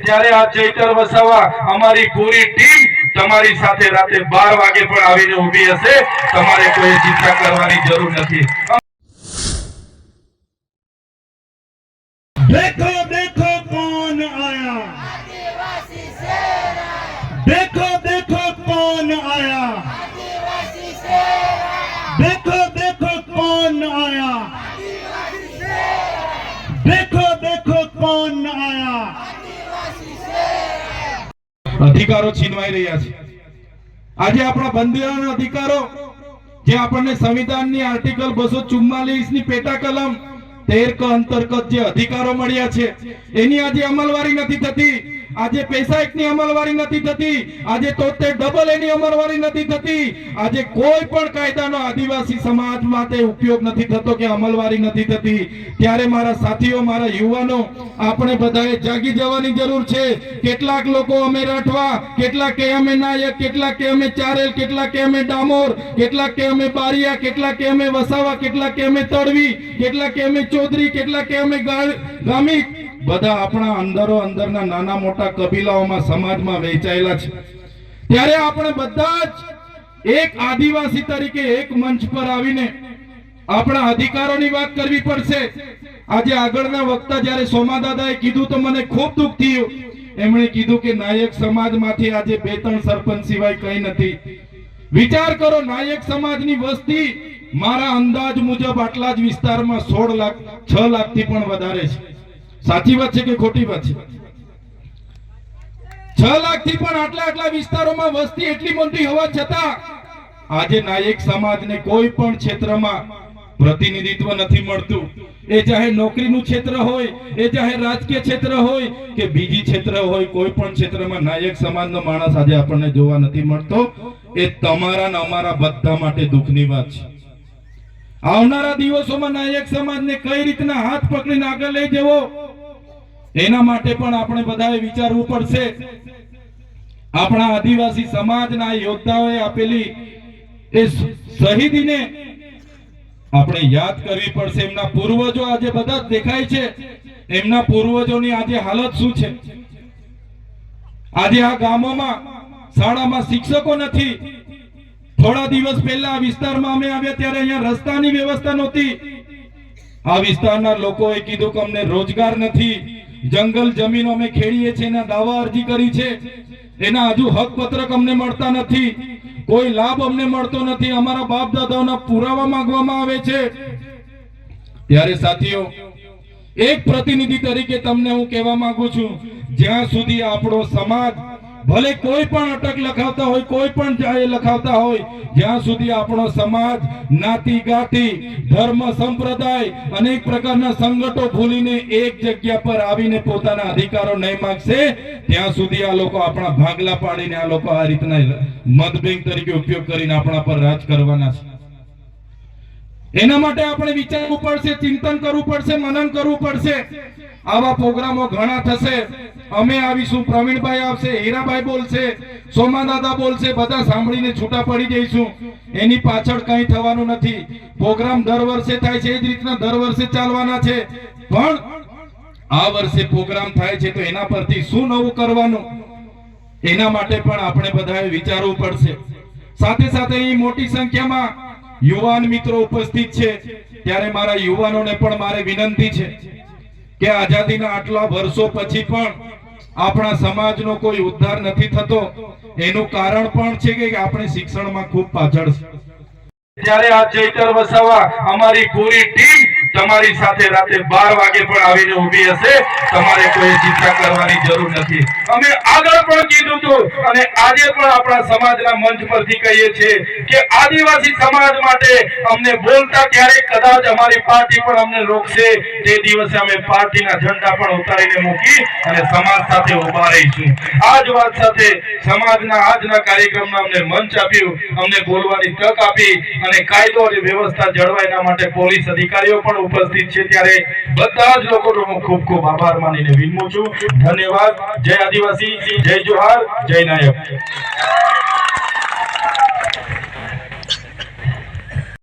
ત્યારે આ ચૈતર વસાવા અમારી પૂરી ટીમ તમારી સાથે રાતે બાર વાગે પણ આવીને ઊભી હશે તમારે કોઈ ચિંતા કરવાની જરૂર નથી દેખો દેખો કોણ આયા દેખો દેખો કોણ આયા દેખો દેખો કોણ આયા દેખો દેખો કોણ આયા અધિકારો છીનવાઈ રહ્યા છે. આજે આપણા બંધારણ અધિકારો, જે આપણને સંવિધાનની આર્ટિકલ બસો ચુમ્માલીસની પેટા કલમ તેર અંતર્ગત જે અધિકારો મળ્યા છે, એની આજે અમલવારી નથી થતી. આજે પૈસા એકની અમલવારી નથી થતી, આજે તોતેર ડબલ એની અમલવારી નથી થતી, આજે કોઈ પણ કાયદાનો આદિવાસી સમાજ માટે ઉપયોગ નથી થતો કે અમલવારી નથી થતી. ત્યારે મારા સાથીઓ, મારા યુવાનો, આપણે બધાએ જાગી જવાની જરૂર છે. કેટલાક લોકો અમે રાઠવા, કેટલાક કે અમે નાયક, કેટલાક કે અમે ચારેલ, કેટલાક કે અમે ડામોર, કેટલાક કે અમે બારિયા, કેટલાક કે અમે વસાવા, કેટલાક કે અમે તળવી કેટલાક કે અમે ચૌધરી, કેટલાક કે અમે ગામિક બધા આપણા અંદરો અંદરના નાના મોટા કબીલાઓમાં સમાજમાં વહેંચાયેલા છે. ત્યારે આપણે બધા જ એક આદિવાસી તરીકે એક મંચ પર આવીને આપણા અધિકારોની વાત કરવી પડશે. આજે આગળના વક્તા જ્યારે સોમા કીધું તો મને ખૂબ દુઃખ થયું. એમણે કીધું કે નાયક સમાજમાંથી આજે બે ત્રણ સરપંચ સિવાય કંઈ નથી. વિચાર કરો, નાયક સમાજની વસ્તી મારા અંદાજ મુજબ આટલા જ વિસ્તારમાં સોળ લાખ, છ લાખથી પણ વધારે છે. સાચી વાત છે કે ખોટી વાત છે? છ લાખથી પણ આટલા આટલા વિસ્તારોમાં વસ્તી એટલી મોટી હોવા છતાં આજે નાયક સમાજને કોઈ પણ ક્ષેત્રમાં પ્રતિનિધિત્વ નથી મળતું. એ ચાહે નોકરીનું ક્ષેત્ર હોય, એ ચાહે રાજકીય ક્ષેત્ર હોય કે બીજી ક્ષેત્ર હોય, કોઈ પણ ક્ષેત્રમાં નાયક સમાજનો માણસ આજે આપણને જોવા નથી મળતો. એ તમારા ને અમારા બધા માટે દુઃખની વાત છે. આવનારા દિવસોમાં નાયક સમાજને કઈ રીતના હાથ પકડીને આગળ લઈ જવો? એના માટે પણ આપણે બધાએ વિચારવું પડશે. આપણા આદિવાસી સમાજના યોદ્ધાઓએ આપેલી એ શહીદીને આપણે યાદ કરવી પડશે. એમના પૂર્વજો આજે બધા દેખાય છે. એમના પૂર્વજોની આજે હાલત શું છે? આજે આ ગામોમાં, શાળામાં શિક્ષકો નથી. થોડા દિવસ પહેલા આ વિસ્તારમાં અમે આવ્યા ત્યારે અહીંયા રસ્તાની વ્યવસ્થા નહોતી. આ વિસ્તારના લોકોએ કીધું કે અમને રોજગાર નથી. જંગલ જમીનો અમે ખેડીએ છીએ, એના દાવા અરજી કરી છે. એના હજુ હક પત્રક અમને મળતા નથી. કોઈ લાભ અમને મળતો નથી. અમારા બાપ દાદાઓના પુરાવા માંગવામાં આવે છે. ત્યારે સાથીઓ, એક પ્રતિનિધિ તરીકે તમને હું કહેવા માંગુ છું, જ્યાં સુધી આપણો સમાજ ભલે કોઈ પણ અટક લખાવતા હોય, કોઈ પણ જાહેર લખાવતા હોય, જ્યાં સુધી આપણો સમાજ નાતી ગાતી, ધર્મ સંપ્રદાય અનેક પ્રકારના સંગઠો ભૂલીને એક જગ્યા પર આવીને પોતાના અધિકારો નહીં માંગશે, ત્યાં સુધી આ લોકો આપણા ભાગલા પાડીને આ લોકો આ રીતના મત તરીકે ઉપયોગ કરીને આપણા પર રાજ કરવાના છે. એના માટે આપણે વિચારવું પડશે, ચિંતન કરવું પડશે, મનન કરવું પડશે. આવા પ્રોગ્રામો ઘણા થશે. અમે આવીશું, પ્રવીણભાઈ આવશે હીરાભાઈ બોલશે, સોમાદાદા બોલશે, બધા સાંભળીને છૂટા પડી જઈશું. એની પાછળ કંઈ થવાનું નથી. પ્રોગ્રામ દર વર્ષે થાય છે, એ જ રીતના દર વર્ષે ચાલવાના છે. પણ આ વર્ષે પ્રોગ્રામ થાય છે તો એના પરથી શું નવું કરવાનું? એના માટે પણ આપણે બધાએ વિચારવું પડશે. સાથે સાથે અહીં મોટી સંખ્યામાં યુવાન મિત્રો ઉપસ્થિત છે, ત્યારે મારા યુવાનોને પણ મારે વિનંતી છે કે આઝાદીના આટલા વર્ષો પછી પણ આપણા સમાજનો કોઈ ઉદ્ધાર નથી થતો. એનું કારણ પણ છે કે આપણે શિક્ષણમાં ખૂબ પાછળ છે ત્યારે આ જયકર વસાવા અમારી પૂરી ટીમ તમારી સાથે રાતે બાર વાગે પણ આવીને ઊભી હશે. તમારે કોઈ ચિંતા કરવાની જરૂર નથી. અમે આગળ પણ કીધું હતું અને આજે પણ આપણા સમાજના મંચ પરથી કહીએ છીએ કે આદિવાસી સમાજ માટે અમને બોલતા ક્યારેક કદાચ અમારી પાર્ટી પણ અમને રોકશે. તે દિવસે અમે પાર્ટીના ઝંડા પણ ઉતારીને મૂકી અને સમાજ સાથે ઊભા રહીશું. આ જ વાત સાથે સમાજના આજના કાર્યક્રમમાં અમને મંચ આપ્યું. અમને બોલવાની તક આપી અને કાયદો અને વ્યવસ્થા જળવાયના માટે પોલીસ અધિકારીઓ પણ ઉપસ્થિત છે ત્યારે બધા જ લોકોનો હું ખૂબ ખૂબ આભાર માનીને વિનમું છું. ધન્યવાદ. જય આદિવાસી. જય જોહાર. જય નાયક